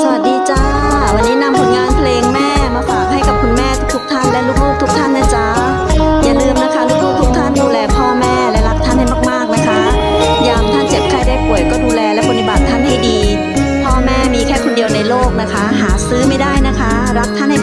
สวัสดีจ้า วันนี้นำผลงานเพลงแม่มาฝากให้กับคุณแม่ทุกท่านและลูกๆทุกท่านนะจ๊ะอย่าลืมนะคะลูกๆทุกท่านดูแลพ่อแม่และรักท่านให้มากๆนะคะ ยามท่านเจ็บไข้ได้ป่วยก็ดูแลและปฏิบัติท่านให้ดี พ่อแม่มีแค่คนเดียวในโลกนะคะ หาซื้อไม่ได้นะคะ รักท่านให้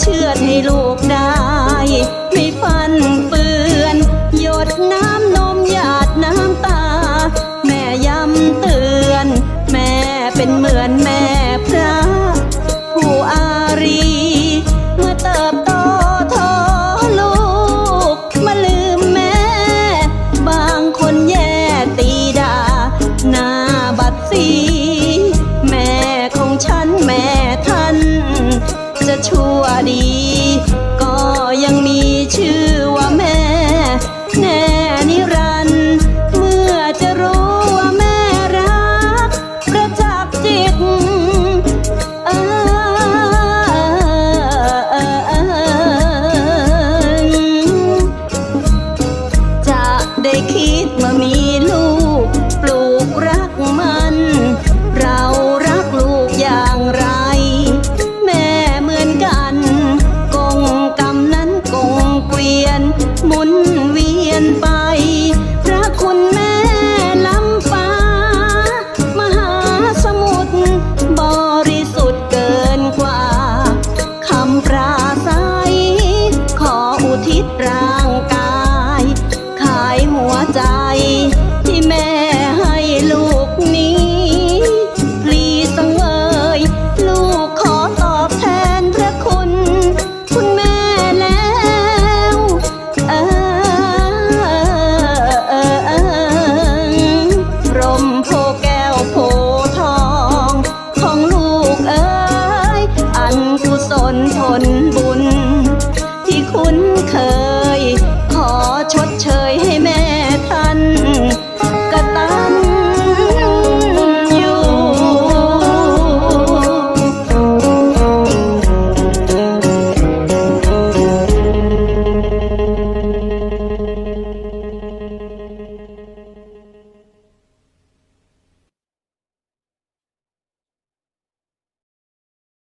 เชื่อให้ลูกได้ ยนหมุนเวียนไป สนทนบุญ